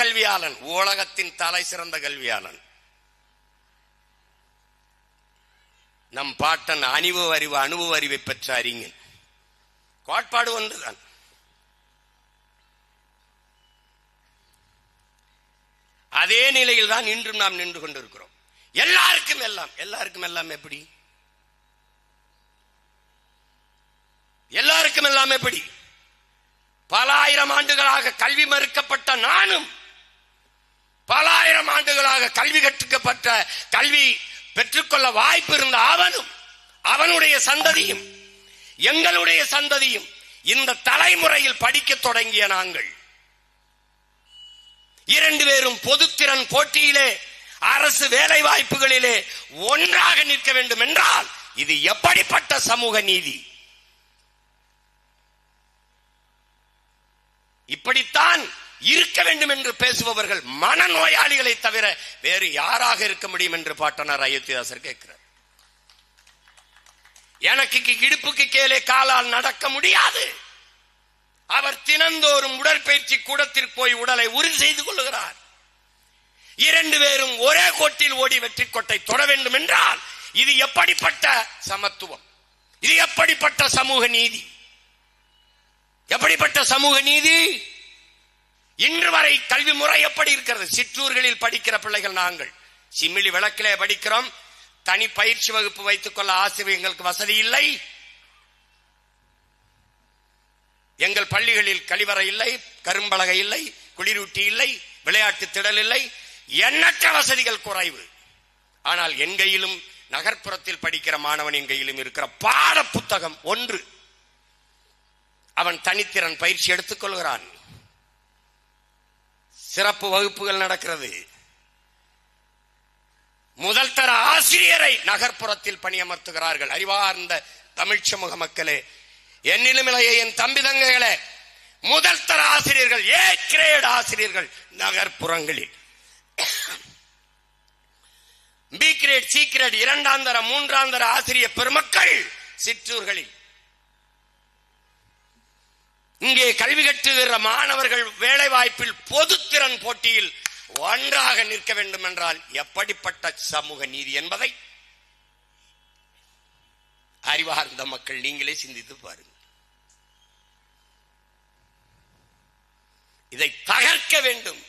கல்வியாளன் உலகத்தின் தலை சிறந்த கல்வியாளன். நம் பாட்டன் அணிவு அறிவு அனுபவ அறிவை பெற்ற அறிஞன். கோட்பாடு ஒன்றுதான். அதே நிலையில் தான் இன்றும் நாம் நின்று கொண்டிருக்கிறோம். எல்லாருக்கும் எல்லாம் எல்லாருக்கும் எல்லாம் எப்படி? எல்லாருக்கும் எல்லாம் எப்படி? பல ஆயிரம் ஆண்டுகளாக கல்வி மறுக்கப்பட்ட நானும் பல ஆயிரம் ஆண்டுகளாக கல்வி கற்றுக்கப்பட்ட கல்வி பெற்றுக்கொள்ள வாய்ப்பு இருந்த அவனும் அவனுடைய சந்ததியும் எங்களுடைய சந்ததியும் இந்த தலைமுறையில் படிக்க தொடங்கிய நாங்கள். இரண்டு பேரும் பொதுத்திறன் போட்டியிலே அரசு வேலை வாய்ப்புகளிலே ஒன்றாக நிற்க வேண்டும் என்றால் இது எப்படிப்பட்ட சமூக நீதி? இப்படித்தான் இருக்க வேண்டும் என்று பேசுபவர்கள் மனநோயாளிகளை தவிர வேறு யாராக இருக்க முடியும் என்று பாட்டனார் அயோத்திதாசர் கேட்கிறார். எனக்கு இடுப்புக்கு கீழே காலால் நடக்க முடியாது. அவர் தினந்தோறும் உடற்பயிற்சி கூடத்திற்கு போய் உடலை உறுதி செய்து கொள்ளுகிறார். இரண்டு பேரும் ஒரே கோட்டில் ஓடி வெற்றி கோட்டை தொட வேண்டும் என்றால் இது எப்படிப்பட்ட சமத்துவம்? இது எப்படிப்பட்ட சமூக நீதி? எப்படிப்பட்ட சமூக நீதி? இன்று வரை கல்வி முறை எப்படி இருக்கிறது? சிற்றூர்களில் படிக்கிற பிள்ளைகள் நாங்கள். சிமிழி விளக்கிலே படிக்கிறோம். தனி பயிற்சி வகுப்பு வைத்துக் கொள்ள ஆசிரியர் எங்களுக்கு வசதி இல்லை. எங்கள் பள்ளிகளில் கழிவறை இல்லை கரும்பலகை இல்லை குளிரூட்டி இல்லை விளையாட்டு திடல் இல்லை. எண்ணற்ற வசதிகள் குறைவு. ஆனால் என் கையிலும் நகர்ப்புறத்தில் படிக்கிற மாணவனின் கையிலும் இருக்கிற பாட புத்தகம் ஒன்று. அவன் தனித்திறன் பயிற்சி எடுத்துக் கொள்கிறான் சிறப்பு வகுப்புகள் நடக்கிறது. முதல் தர ஆசிரியரை நகர்ப்புறத்தில் பணியமர்த்துகிறார்கள். அறிவார்ந்த தமிழ் சமூக மக்களே என்னிலும் என் தம்பி தங்கைகளே முதல் தர ஆசிரியர்கள் ஏ கிரேட் ஆசிரியர்கள் நகர்ப்புறங்களில். பி கிரேட் சி கிரேட் இரண்டாம் தர மூன்றாம் தர ஆசிரியர் பெருமக்கள் சிற்றூர்களில். இங்கே கல்வி கற்றுகிற மாணவர்கள் வேலை வாய்ப்பில் பொதுத்திறன் போட்டியில் ஒன்றாக நிற்க வேண்டும் என்றால் எப்படிப்பட்ட சமூக நீதி என்பதை அறிவார்ந்த மக்கள் நீங்களே சிந்தித்து பாருங்கள். இதை தகர்க்க வேண்டும்.